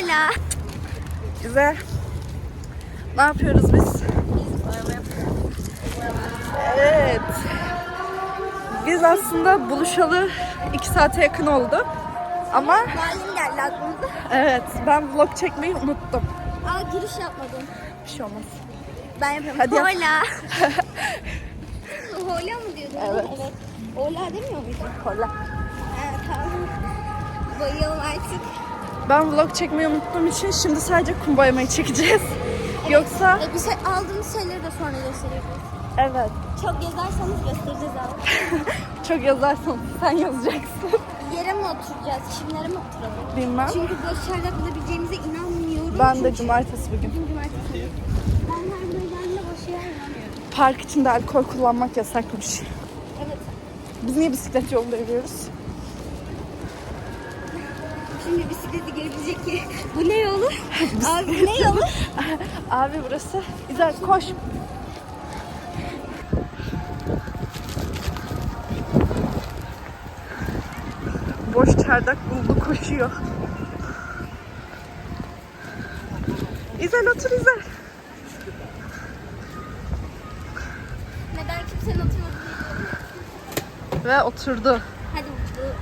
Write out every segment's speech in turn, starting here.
Hola. Güzel. Ne yapıyoruz biz? Evet. Biz aslında buluşalı iki saate yakın oldu. Ama Malum geldi aklımıza. evet ben vlog çekmeyi unuttum. Aa giriş yapmadım. Bir şey olmaz. Ben yapıyorum. Hadi yap. Hola. Hola mı diyordun? Evet. evet. Hola demiyor muydun? Hola. Evet tamam. Bayılalım artık. Ben vlog çekmeyi unuttuğum için şimdi sadece kum boyamayı çekeceğiz. Yoksa E, bir şey aldığımız şeyleri de sonra gösteriyoruz. evet Çok yazarsanız göstereceğiz abi. çok yazarsan sen yazacaksın. Yere mi oturacağız? Çimlere mi oturalım? Bilmem. Çünkü boş yerler bulabileceğimize inanmıyorum. Ben de Çünkü cumartesi bugün. bugün cumartesi. Ben her meydanında boş yer inanmıyorum. Park içinde alkol kullanmak yasakmış. Evet. Biz niye bisiklet yolunda yürüyoruz? Şimdi bisikleti gelebilecek ki. Bu ne yolu? Abi ne yolu? Abi burası. Güzel koş. Boş çardak buldu koşuyor. İzel otur İzel. Neden kimsenin bilmiyorum. Ve oturdu. Hadi,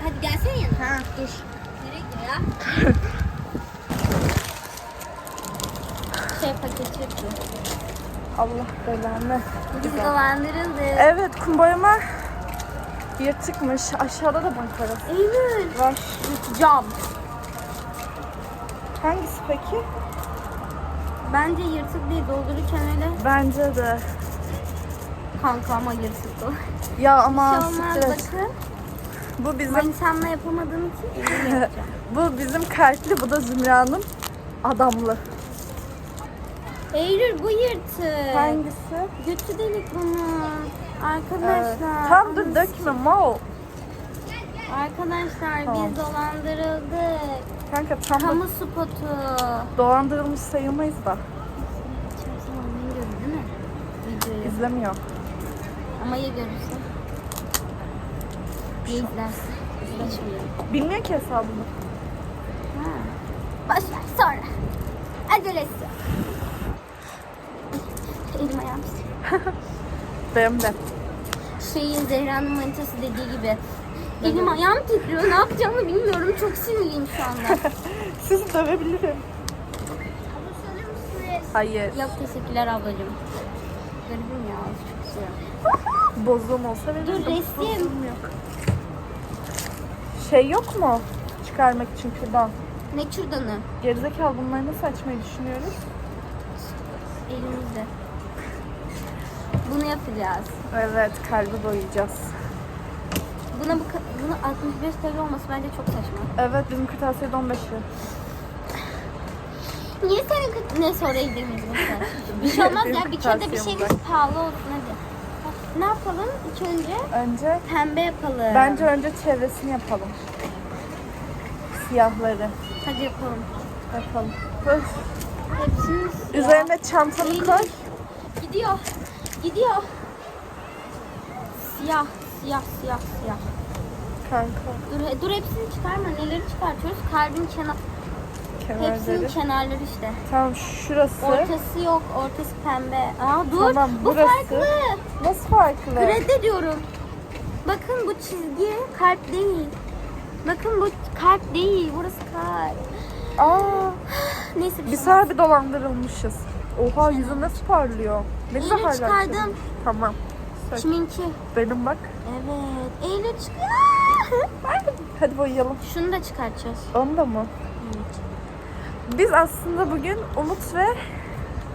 hadi gelsene yanına. Ha, dur. Şey paketi. Allah belanı. Biz dolandırıldık. Evet kum boyama yırtıkmış. Aşağıda da bank arası Eylül. var. Cam. Hangisi peki? Bence yırtık değil doldururken öyle. Bence de. Kanka ama yırtık o. Ya ama Bir şey olmaz siktir et. bakın. Bu bizim Ben insanla yapamadığım için yapacağım. bu bizim kalpli, bu da Zümra'nın adamlı. Eylül bu yırtık. Hangisi? Götü delik bunun. Arkadaşlar. Tam dur dökme mal. Arkadaşlar Tamam. biz dolandırıldık. Kanka tam da Kamu spotu. dolandırılmış sayılmayız da. Kimse olmayı görür değil mi? Videoyu. İzlemiyor. Ama ya görürse? Ya izlersin? İzleşmiyor. Bilmiyor ki hesabını. Ha. Boş ver sonra. Acelesi yok. Elim ayağım titriyor. Benim de. Şeyin Zehra'nın manitası dediği gibi. Elim ayağım titriyor. Ne yapacağımı bilmiyorum. Çok sinirliyim şu anda. Sizi dövebilirim. Hayır. Yok teşekkürler ablacığım. Garibim ya. Çok güzel. Bozuğum olsa verirdim. Dur, resim. Bozuğum yok. Şey yok mu? Çıkarmak için kürdan. Ne kürdanı? Gerizekalı bunları nasıl açmayı düşünüyoruz? Elimizde. Bunu yapacağız. Evet, kalbi boyayacağız. Buna bu bunu 65 TL olması bence çok saçma. Evet, bizim kırtasiyede 15 lira. Niye senin kı- ne sonra gidemeyiz mesela? Bir şey olmaz ya bir kere de bir şeyimiz pahalı olsun hadi. Ne yapalım ilk önce? Önce, Pembe yapalım. bence önce çevresini yapalım. Siyahları Hadi yapalım. yapalım. Öf. Hepsini siyah. Üzerine çantanı koy. Gidiyor. Gidiyor. Siyah, siyah, siyah, siyah. Kanka, Dur, dur hepsini çıkarma. Neleri çıkartıyoruz? Kalbin kenar, hepsinin kenarları. kenarları işte. Tamam, şurası. Ortası yok, ortası pembe. Aa dur, Tamam, bu burası. farklı. Nasıl farklı? Reddediyorum. Bakın bu çizgi kalp değil. Bakın bu kalp değil, burası kalp. Aa, Neyse bir biz şey harbi dolandırılmışız. Oha yüzün nasıl parlıyor? Ne güzel parlar. çıkardım. Tamam. Sök. Kiminki? Benim bak. Evet. Eylül çıkıyor. Hadi boyayalım. Şunu da çıkartacağız. Onu da mı? Biz aslında bugün Umut ve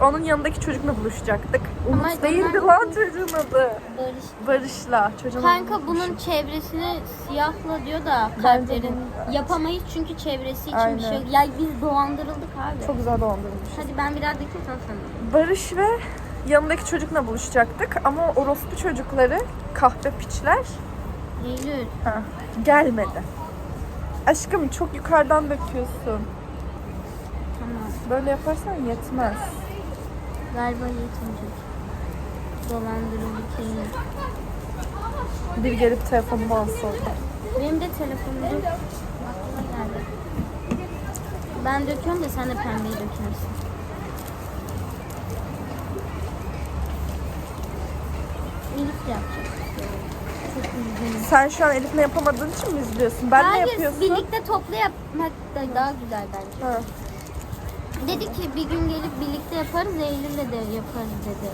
onun yanındaki çocukla buluşacaktık. Umut Ama değildi onlar- lan çocuğun adı. Barış. Barış'la. Çocuğun Kanka adını bunun çevresini siyahla diyor da bu- Yapamayız çünkü çevresi için bir Aynen. şey yok. Ya biz dolandırıldık abi. Çok güzel dolandırılmış. Hadi ben biraz sen sen. Barış ve yanındaki çocukla buluşacaktık ama orospu çocukları kahpe piçler Eylül. ha, gelmedi. Aşkım çok yukarıdan döküyorsun. Böyle yaparsan yetmez. Galiba yetmeyecek. Dolandırıldık Eylül. Bir gelip telefonumu alsa. Benim de telefonum aklıma geldi. Ben döküyorum da sen de pembeyi dökersin. Elif de yapacak. Çok üzgünüm. Sen şu an Elif'le yapamadığın için mi izliyorsun? Ben ne Hayır, yapıyorsun? birlikte toplu yapmak da daha güzel bence. Ha. Dedi ki bir gün gelip birlikte yaparız, Eylül'le de yaparız dedi.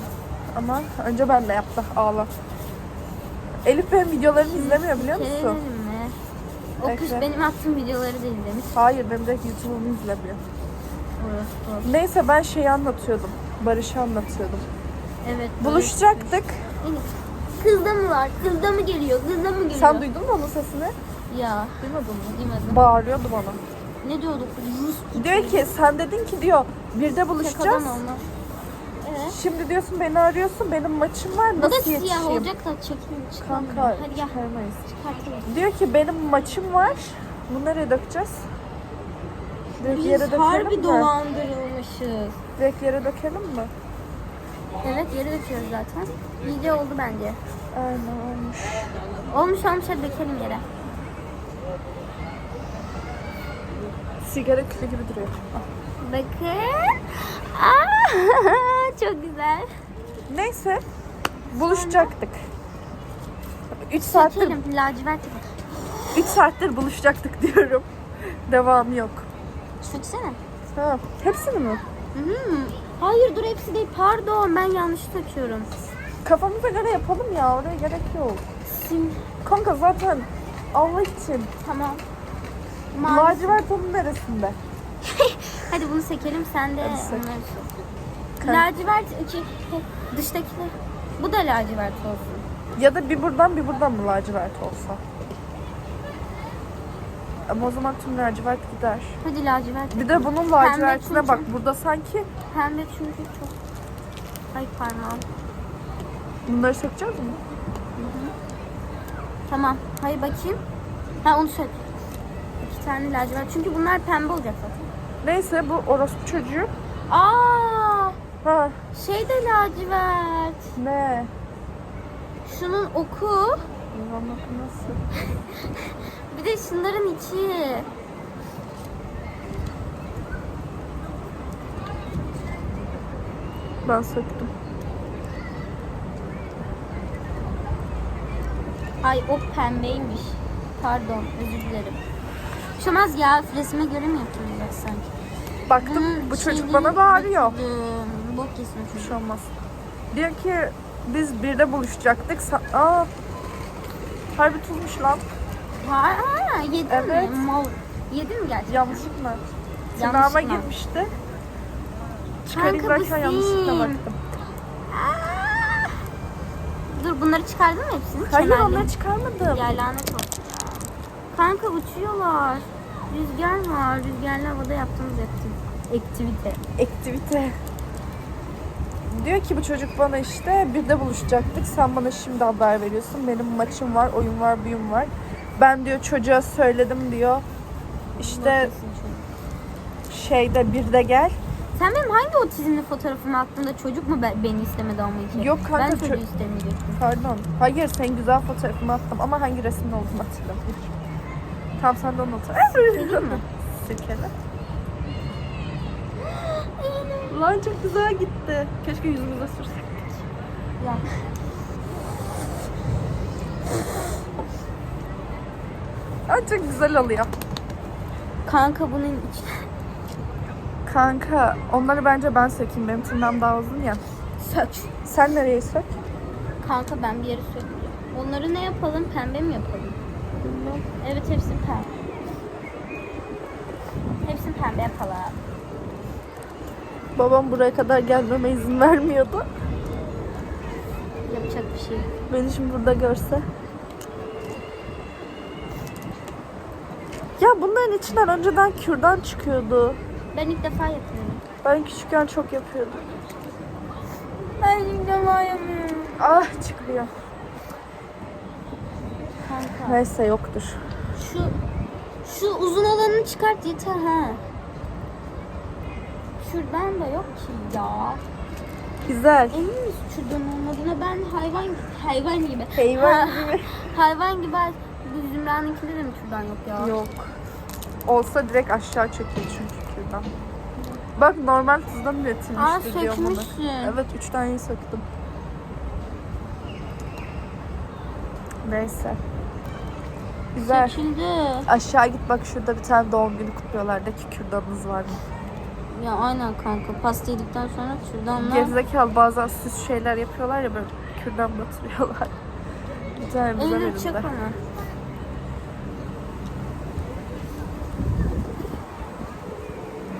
Ama önce ben de yaptı. Ağla. Elif benim videolarımı izlemiyor biliyor musun? Kerelim mi? O kız Bekle. benim attığım videoları da izlemiş. Hayır benim direkt YouTube'umu izlemiyor. Orası. Neyse ben şeyi anlatıyordum. Barış'ı anlatıyordum. Evet. Buluşacaktık. Elif. Kızda mı var? Kızda mı geliyor? Kızda mı geliyor? Sen duydun mu onun sesini? Ya. Duymadın mı? Duymadım. Bağırıyordu bana. Ne diyorduk? Rus Diyor ki sen dedin ki diyor birde buluşacağız. Şakadan olmaz. Evet. Şimdi diyorsun beni arıyorsun benim maçım var Bu da nasıl siyah yetişeyim? olacak da çekin çıkalım. Kanka Hadi gel. çıkarmayız. Çıkartalım. Diyor ki benim maçım var. Bunu nereye dökeceğiz? Direkt yere Biz dökelim harbi mi? dolandırılmışız. Direkt yere dökelim mi? Evet yere döküyoruz zaten. İyice oldu bence. Aynen olmuş. Olmuş olmuş hadi dökelim yere. Sigara külü gibi duruyor. Bakın. Aa, çok güzel. Neyse. Buluşacaktık. 3 saattir Dökelim lacivert. 3 saattir buluşacaktık diyorum. Devamı yok. Söksene. Ha, hepsini mi? Hmm. Hayır dur hepsi değil. Pardon ben yanlış takıyorum. Kafamıza göre yapalım ya. Oraya gerek yok. Sim. Kanka zaten Allah için. Tamam. Mavi. Lacivert onun neresinde? Hadi bunu sekelim sen de Hadi sek. onları sok. Lacivert iki. Dıştakiler. Bu da lacivert olsun. Ya da bir buradan bir buradan mı lacivert olsa? Ama o zaman tüm lacivert gider. Hadi lacivert. Bir de bunun lacivertine bak. Burada sanki Pembe çünkü çok. Ay parmağım. bunları sökeceğiz mi? Tamam. Hayır bakayım. Ha onu sök. İki tane lacivert. Çünkü bunlar pembe olacak zaten. Neyse bu orospu çocuğu. Aa, Ha şey de lacivert. ne? Şunun oku. Ulan bak nasıl? Bir de şunların içi. Ben söktüm. Ay o pembeymiş. Pardon özür dilerim. Şomaz ya resme göre mi yapılacak sanki? Baktım Bunun bu çocuk şeyini bana bağırıyor. götürdüm. Bok kesin o Bir çocuk. şey olmaz. Diyor ki biz birde buluşacaktık. Sa- Aa. Harbi tuzmuş lan. Ha, ha, yedin Evet. mi? Mal. Yedin mi gerçekten? Yanlışlıkla. Yanlışlıkla. Tırnağıma girmişti. Çıkarayım Kanka bu derken yanlışlıkla sim. baktım. Aa! Dur bunları çıkardın mı hepsini? Hayır Kemerleri. onları çıkarmadım. Ya lanet olsun. Kanka uçuyorlar. Rüzgar var. Rüzgarlı havada yaptığımız aktiv- aktivite. Aktivite. Diyor ki bu çocuk bana işte birde buluşacaktık. Sen bana şimdi haber veriyorsun. Benim maçım var, oyun var, büyüm var. Ben diyor çocuğa söyledim diyor. İşte şeyde birde gel. Sen benim hangi otizmli fotoğrafımı attığında çocuk mu be- beni istemedi ama hiç? Yok kanka, Ben ço- çocuğu istemeyecektim. Pardon. Hayır sen güzel fotoğrafımı attım ama hangi resimde olduğunu hatırlamıyorum. Tamam sen de onu Sileyim mi? Sirkele. Lan çok güzel gitti. Keşke yüzümüze sürsek. Ya. Aa, çok güzel oluyor. Kanka bunun içine Kanka onları bence ben sökeyim. Benim tırnağım daha uzun ya. sök. Sen nereye sök? Kanka ben bir yere sökeceğim. Onları ne yapalım? Pembe mi yapalım? Evet hepsini pembe. Hepsini pembe yapalım. Babam buraya kadar gelmeme izin vermiyordu. Yapacak bir şey. Beni şimdi burada görse. Ya bunların içinden önceden kürdan çıkıyordu. Ben ilk defa yapıyorum. Ben küçükken çok yapıyordum. Ben ilk defa yapıyorum. Ah çıkıyor. Kanka. Neyse yoktur. Şu şu uzun olanını çıkart yeter ha. Şuradan da yok ki ya. Güzel. Emin misin şuradan olmadığına? Ben hayvan hayvan gibi. Hayvan Ha, gibi. hayvan gibi. Bu Zümra'nınkinde de mi şuradan yok ya? Yok. Olsa direkt aşağı çöküyor çünkü kürdan. Bak normal tuzdan üretilmiş Aa diyor bana. sökmüşsün. Evet üç taneyi söktüm. Neyse. Güzel. Söküldü. Aşağı git bak şurada bir tane doğum günü kutluyorlar da kükürdanınız var mı? Ya aynen kanka. Pasta yedikten sonra da Gerizekalı bazen süs şeyler yapıyorlar ya böyle kürdan batırıyorlar. Güzel güzel elini çek onu.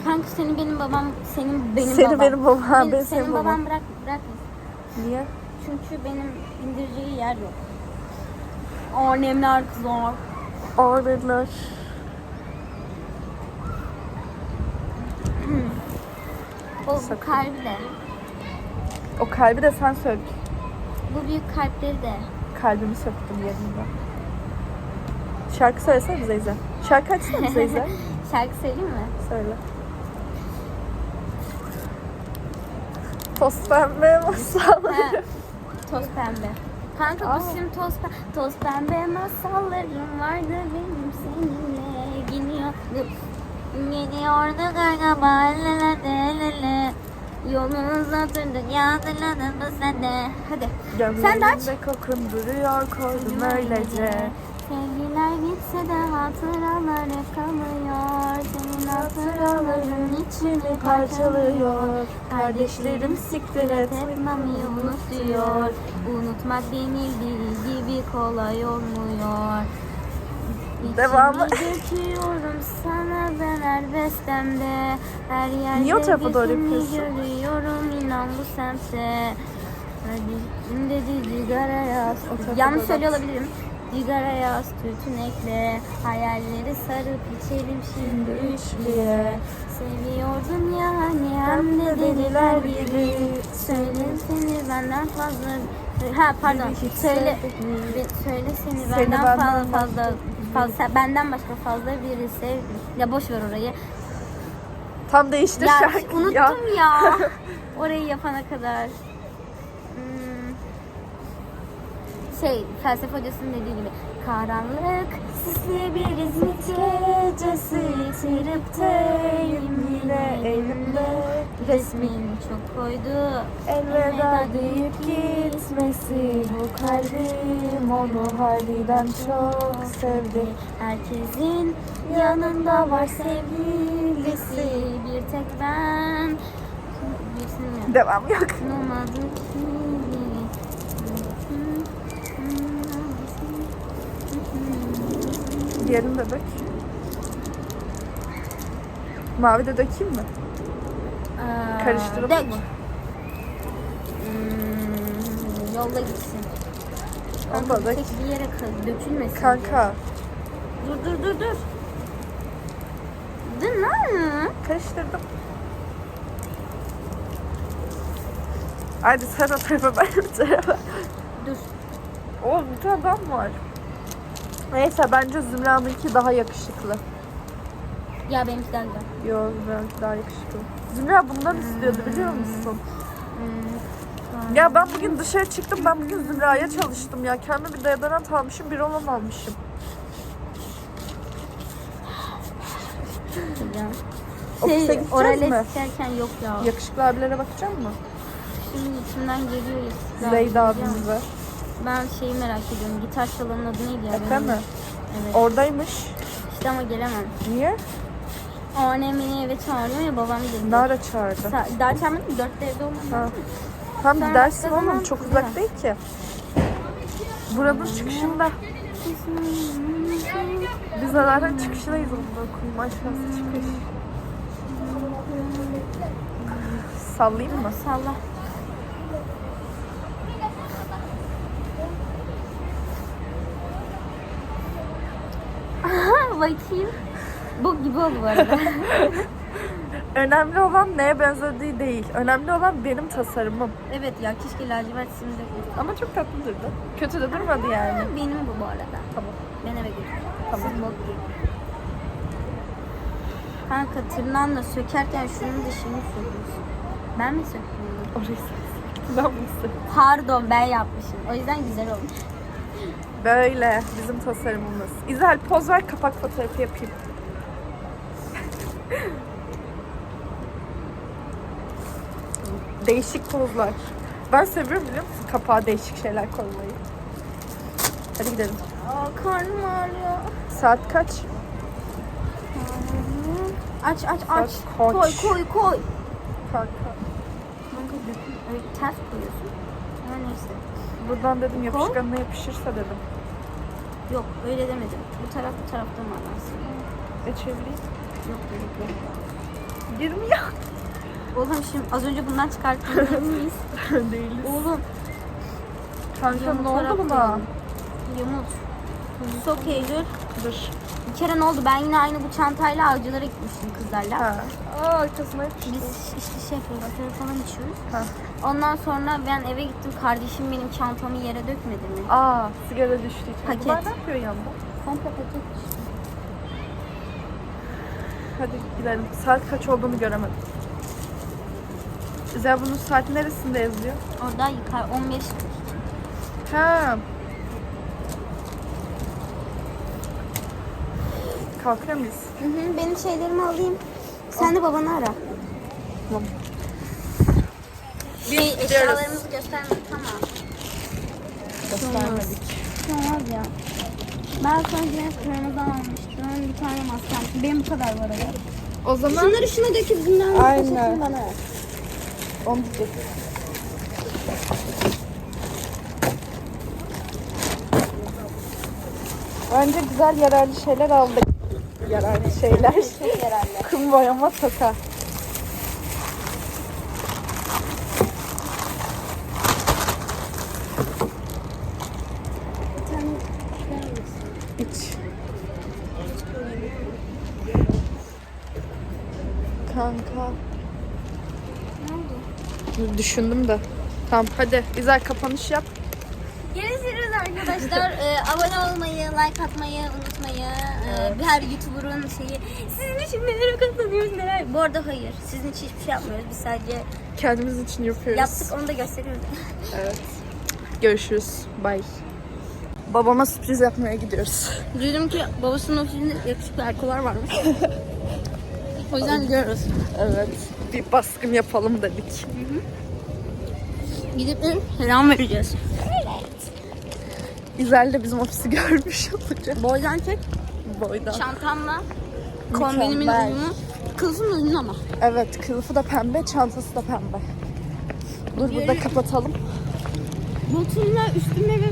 Kanka senin benim babam, senin benim Seni babam. benim babam, ben senin senin babam babam. bırak bırak. Niye? Çünkü benim indireceği yer yok. Annemler kızar. O bu Sakın. kalbi de. O kalbi de sen sök. Bu büyük kalpleri de. Kalbimi söktüm yerinde. Şarkı söylesene bize İze. Şarkı açsana bize İze. Şarkı söyleyeyim mi? Söyle. Toz pembe masalları. Toz pembe. Kanka Aa. bu sim toz. Toz pembe masallarım vardı benim seninle. Geliyor. Geliyordu kanka balelelelele. Yolumuzu oturduk yağdırladın bu sene. Hadi. Sen de aç. Gömleğimde kokun duruyor koydum öylece. Sevgiler gitse de hatıralar hep kalıyor. Senin hatıraların içimi parçalıyor. Kardeşlerim siktir et hep mamiyi unut diyor. Unutmak denildiği gibi kolay olmuyor. Devamı. döküyorum sana ben her bestemde. Her yerde Niye o tarafa doğru yapıyorsun? görüyorum inan bu semte. Hadi dedi cigaraya Yanlış söylüyor olabilirim. Cigaraya tütün ekle. Hayalleri sarıp içelim şimdi üçlüye. Seviyordum ya hani hem de deliler gibi. Söyle seni benden fazla. Ha pardon. Hiç söyle Söyle seni, benden, benden fazla başka fazla fazla benden başka fazla biri sev ya boş ver orayı. Tam değiştir ya şarkı unuttum ya. ya. Orayı yapana kadar. Şey, felsefe hocasının dediği gibi. Karanlık sisleyebiliriz mi gecesi Yitirip deyim yine elimde Resmin çok koydu Elveda deyip gitmesi bu kalbim onu harbiden çok sevdi. Herkesin yanında var sevgilisi Bir tek ben Birisini mi? Devam yok. Olmadı ki. Diğerini de dök. Mavi de dökeyim mi? Aa, Karıştıralım dök. mı? Hmm, yolda gitsin. Kanka dök. tek bir yere kal- dökülmesin. diye. Kanka Dur dur dur dur. Dur lan. karıştırdım. Hadi sen o tarafa ben bu tarafa. Dur. O bir tane daha mı var? Neyse bence Zümra'nınki daha yakışıklı. Ya benimkiden de. Yo Zümra'nınki daha yakışıklı. Zümra bundan istiyordu biliyor musun? Hmm. Ya ben bugün dışarı çıktım. Ben bugün Zümra'ya çalıştım ya. Kendime bir deodorant almışım. Bir rolon almışım. Gideceğim. Ofise Şey, gideceğiz orale mi? sikerken yok ya. Yakışıklı abilere bakacak mı? Şimdi içimden geliyor ya. Zeyda abimize. Ben şeyi merak ediyorum. Gitar çalanın adı neydi ya? Efe mi? Evet. Oradaymış. İşte ama gelemem. Niye? Annem beni eve çağırıyor ya babam dedi. Ne ara çağırdı? Sa- Daha çağırmadım. Dörtte evde olmam. Tam Sonra gidersin başka zaman oğlum. Çok giderim. uzak değil ki. Buranın çıkışında. Biz zaten çıkışındayız onun okulun aşağısı çıkış. Sallayayım mı? Salla. Bakayım. Bu gibi oldu bu arada. Önemli olan neye benzediği değil. Önemli olan benim tasarımım. evet ya keşke lacivert simde Ama çok tatlı durdu. Kötü de durmadı yani. Benim bu bu arada. Tamam. Ben eve gidiyorum. Tamam. Siz bok. Kanka tırnağınla sökerken şunun dışını söküyorsun. Ben mi bunu? Orayı sen. Ben bunu. Pardon ben yapmışım. O yüzden güzel olmuş. Böyle bizim tasarımımız. İzel poz ver kapak fotoğrafı yapayım. değişik pozlar. Ben seviyorum biliyor musun? Kapağa değişik şeyler koymayı. Hadi gidelim. Aa, karnım ağrıyor. Saat kaç? Aç aç aç. Koy koy koy. Kanka. Kanka ters koyuyorsun. Ama neyse. Buradan dedim yapışkanına yapışırsa dedim. Yok öyle demedim. Bu taraf bu taraftan alansın. E çevireyim. Yok gerek yok. Girmiyor. Oğlum şimdi az önce bundan çıkarttın emin miyiz? Değiliz. Oğlum Kanka yamuk ne oldu buna? Yamult. It's okay dur. Dur. Kere ne oldu? Ben yine aynı bu çantayla avcılara gitmiştim kızlarla. Ha. Aa arkasına. Biz işte şey yapıyoruz, afiyet falan içiyoruz. Ha. Ondan sonra ben eve gittim. Kardeşim benim çantamı yere dökmedi mi? Aa sigara düştü içine. Paket. Bunlar ne yapıyor yanında? Komple paket. Hadi gidelim. Saat kaç olduğunu göremedim. Güzel bunun saat neresinde yazıyor? Orada yıkar 15 Ha. Kalkıyor muyuz? Hı hı, benim şeylerimi alayım. Sen de babanı ara. Tamam. Şey, eşyalarımızı göstermek tamam. Göstermedik. Olmaz ya. Ben sana yine kırmızı almıştım. Bir tane maskem. Benim bu kadar var öyle. O zaman Şunları şuna döküp bundan Aynen. bana ver. onu diyecektim. Bence güzel yararlı şeyler aldık. Yararlı şeyler. Çok yararlı. Kum boyama toka. İç. Kanka. Ne oldu? Düşündüm de. Tamam hadi güzel kapanış yap. Arkadaşlar. Ee, abone olmayı, like atmayı unutmayın. Ee, her YouTuber'ın şeyi. Sizin için neler kazanıyoruz neler. Bu arada hayır. Sizin için hiçbir şey yapmıyoruz. Biz sadece Kendimiz için yapıyoruz. yaptık onu da gösteriyoruz. Evet. Görüşürüz. Bye. Babama sürpriz yapmaya gidiyoruz. Duydum ki babasının ofisinde yakışıklı erkolar varmış. o yüzden gidiyoruz. Evet. Bir baskın yapalım dedik. Gidip selam vereceğiz. Güzel de bizim ofisi görmüş olacak. Boydan çek. Boydan. Çantamla kombinimin Mükemmel. uyumu. Kılıfın uyumu ama. Evet, kılıfı da pembe, çantası da pembe. Dur burada kapatalım. Botumla üstüme ve